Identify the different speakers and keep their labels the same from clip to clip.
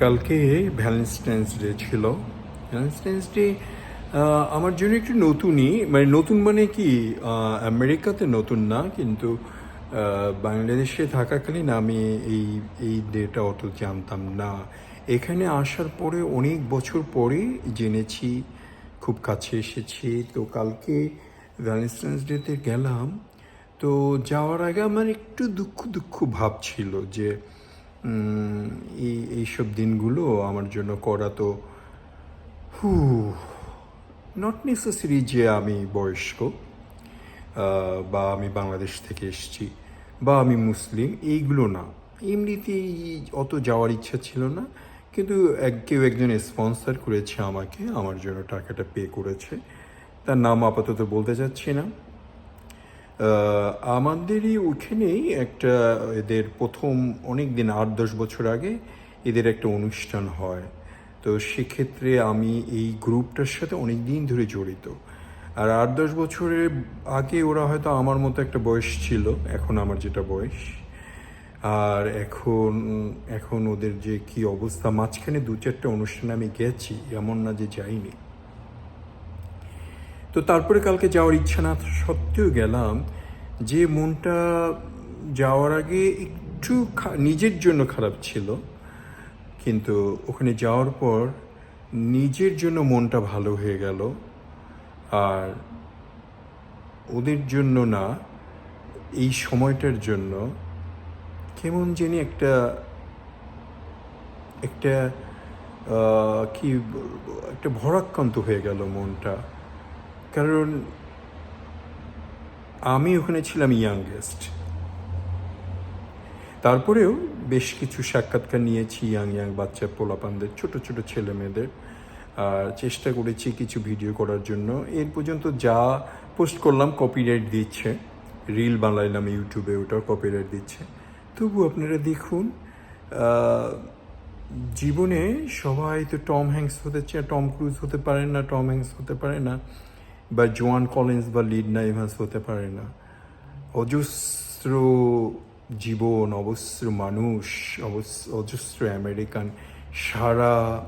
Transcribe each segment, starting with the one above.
Speaker 1: কালকে Valentine's day ছিল। Valentine's day আমার জন্য একটু নতুনই মানে নতুন মানে কি আমেরিকাতে নতুন না, কিন্তু বাংলাদেশে থাকাকালীন আমি এই এই ডেটা অত জানতাম না। এখানে আসার পরে অনেক বছর পরে জেনেছি, খুব কাছে এসেছি। তো কালকে ভ্যালেন্টাইন্স ডেতে গেলাম। তো যাওয়ার আগে আমার একটু দুঃখ দুঃখ ভাব ছিল যে এই এইসব দিনগুলো আমার জন্য করা তো হু নট নেসেসারি যে আমি বয়স্ক বা আমি বাংলাদেশ থেকে এসেছি, বা আমি মুসলিম, এইগুলো না। এমনিতেই অত যাওয়ার ইচ্ছা ছিল না, কিন্তু এক কেউ একজন স্পন্সর করেছে আমাকে, আমার জন্য টাকাটা পে করেছে। তার নাম আপাতত বলতে চাচ্ছি না। আমাদেরই ওখানেই একটা এদের প্রথম অনেক দিন আট দশ বছর আগে এদের একটা অনুষ্ঠান হয়। তো সেক্ষেত্রে আমি এই গ্রুপটার সাথে অনেক দিন ধরে জড়িত। আর আট দশ বছরের আগে ওরা হয়তো আমার মতো একটা বয়স ছিল, এখন আমার যেটা বয়স। আর এখন এখন ওদের যে কি অবস্থা, মাঝখানে দু চারটে অনুষ্ঠানে আমি গেছি, এমন না যে যাইনি। তো তারপরে কালকে যাওয়ার ইচ্ছা না সত্ত্বেও গেলাম যে মনটা যাওয়ার আগে একটু নিজের জন্য খারাপ ছিল। কিন্তু ওখানে যাওয়ার পর নিজের জন্য মনটা ভালো হয়ে গেল। আর ওদের জন্য না, এই সময়টার জন্য কেমন জানি একটা একটা কি একটা ভরাক্রান্ত হয়ে গেল মনটা। কারণ আমি ওখানে ছিলাম ইয়াংগেস্ট তারপরেও বেশ কিছু সাক্ষাৎকার নিয়েছি ইয়াং ইয়াং বাচ্চা পোলাপানদের, ছোট ছোট ছেলে মেয়েদের চেষ্টা করেছি কিছু ভিডিও করার জন্য। এর পর্যন্ত যা পোস্ট করলাম কপিরাইট দিচ্ছে। রিল বানাইলাম ইউটিউবে ওটাও কপিরাইট দিচ্ছে। তবু আপনারা দেখুন জীবনে সবাই তো টম হ্যাংস হতে চায় টম ক্রুজ হতে পারে না টম হ্যাংস হতে পারে না। বা জোয়ান কলিন্স বা লিডনা ইভান্স হতে পারে না। অজস্র জীবন, অজস্র মানুষ অজস্র আমেরিকান সারা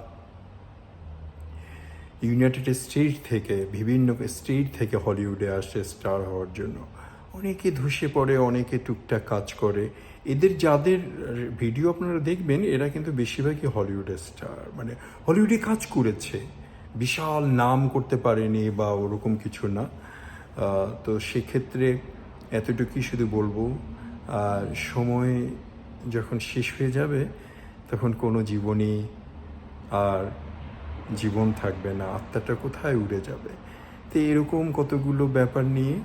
Speaker 1: ইউনাইটেড স্টেট থেকে, বিভিন্ন স্টেট থেকে হলিউডে আসে স্টার হওয়ার জন্য। অনেকে ধসে পড়ে, অনেকে টুকটাক কাজ করে। এদের যাদের ভিডিও আপনারা দেখবেন, এরা কিন্তু বেশিরভাগই হলিউডের স্টার মানে হলিউডে কাজ করেছে। বিশাল নাম করতে পারেনি বা ওরকম কিছু না। তো সেক্ষেত্রে এতটুকুই শুধু বলব, আর সময় যখন শেষ হয়ে যাবে, তখন কোনো জীবনই আর জীবন থাকবে না, আত্মাটা কোথায় উড়ে যাবে? তো এরকম কতগুলো ব্যাপার নিয়ে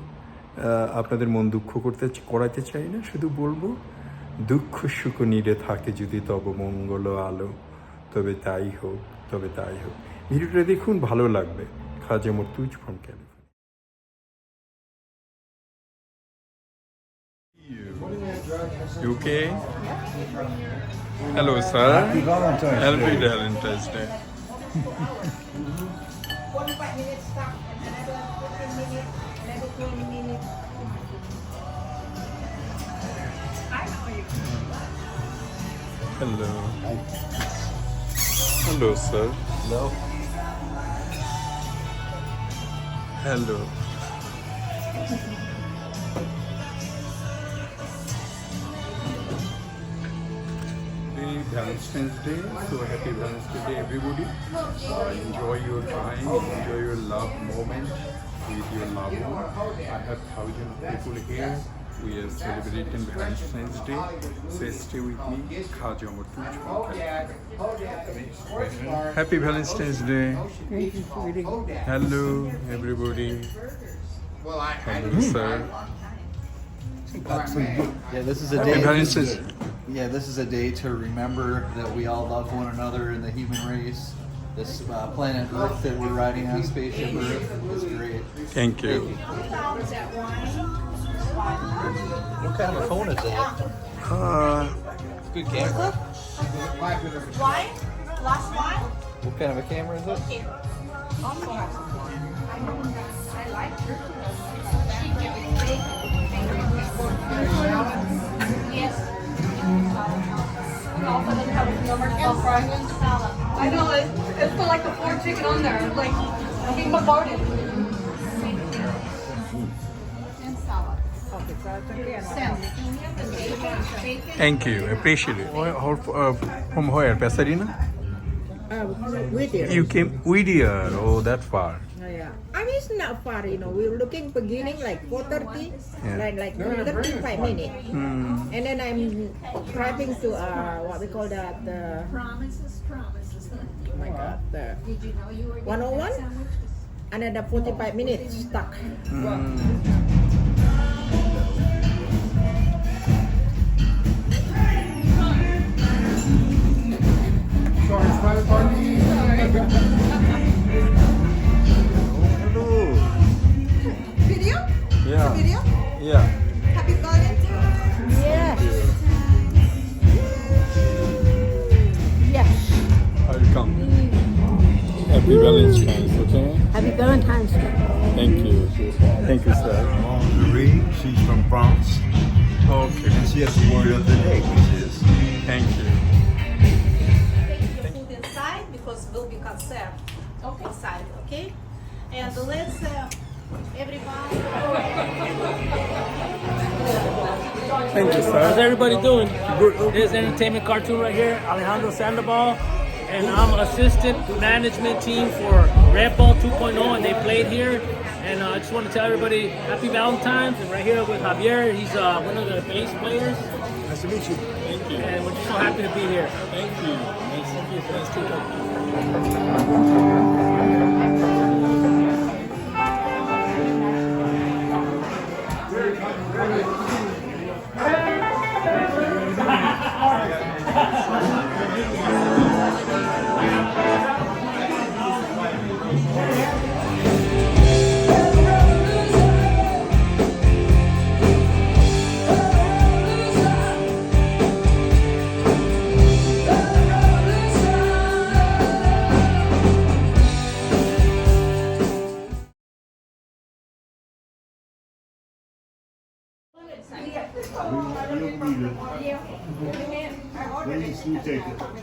Speaker 1: আপনাদের মন দুঃখ করতে করাতে চাই না, শুধু বলব, দুঃখ সুখ নিরে থাকে যদি তব মঙ্গল আলো, তবে তাই হোক, তবে তাই হোক। ভিডিওটা দেখুন ভালো লাগবে Khaja Murtuz from California UK. Hello, sir.
Speaker 2: Happy Valentine's
Speaker 1: Happy
Speaker 2: Day.
Speaker 1: Valentine's Day.
Speaker 3: 45 minutes stop, another 15 minutes, another 20 minutes. I know you.
Speaker 1: Hello. Hello, sir.
Speaker 2: Hello.
Speaker 1: Hello. Valentine's Day. So happy Valentine's Day, everybody. Uh, enjoy your time, enjoy your love moment with your loved one. I have thousand people here. We are celebrating Valentine's Day. So stay with me. Khaja Murtuj from California. Happy Valentine's Day. Hello, everybody. Hello, sir.
Speaker 4: Yeah, this is a
Speaker 1: Happy
Speaker 4: day.
Speaker 1: Valentine's.
Speaker 4: Yeah, this is a day to remember that we all love one another in the human race. This uh, planet Earth that we're riding on, spaceship Earth, is great.
Speaker 1: Thank you.
Speaker 4: What kind of a phone is that?
Speaker 1: Uh,
Speaker 4: Good camera.
Speaker 3: Wine? Last wine?
Speaker 4: What kind of a camera is it?
Speaker 3: Okay. Also has I like her. Yes.
Speaker 2: and also doesn't have a commercial fry. I know it. It's got like the four chicken on there. Like being bombarded.
Speaker 1: Thank you. Appreciate it. Where- how- uh, from where? Pasadena?
Speaker 5: Uh, with you.
Speaker 1: You came Whittier. Oh, that far.
Speaker 5: Yeah. I mean, it's not far, you know. We're looking beginning like 4.30,
Speaker 1: Yeah.
Speaker 5: like, like 35 minutes.
Speaker 1: Hmm.
Speaker 5: And then I'm driving to, uh, what we call that, the,
Speaker 3: Promises, promises.
Speaker 5: oh my God, the
Speaker 3: Did you know you were getting
Speaker 5: 101?
Speaker 3: sandwich?
Speaker 5: Another 45 minutes stuck.
Speaker 1: Hello. Yeah.
Speaker 6: Happy Valentine's.
Speaker 5: Yes. Yes.
Speaker 1: I'll come. Happy Valentine's, okay?
Speaker 5: Happy Valentine's Day.
Speaker 1: Thank you. Thank you, sir.
Speaker 7: Marie, she's from France,
Speaker 1: Okay.
Speaker 7: and she has the word of the day, which is
Speaker 1: Thank you.
Speaker 8: your food inside because will be conserved inside, okay? And let's uh, everybody.
Speaker 1: Thank you, sir.
Speaker 9: How's everybody doing? This is entertainment cartoon right here, Alejandro Sandoval, and I'm assistant management team for Red Ball 2.0, and they played here. And uh, I just want to tell everybody happy Valentine's. And right here with Javier, he's uh, one of the bass players.
Speaker 1: Nice to meet you. Thank you.
Speaker 9: And we're just so happy to be here.
Speaker 1: Thank you. Nice to meet you. Nice to meet you.
Speaker 10: Please, you take it.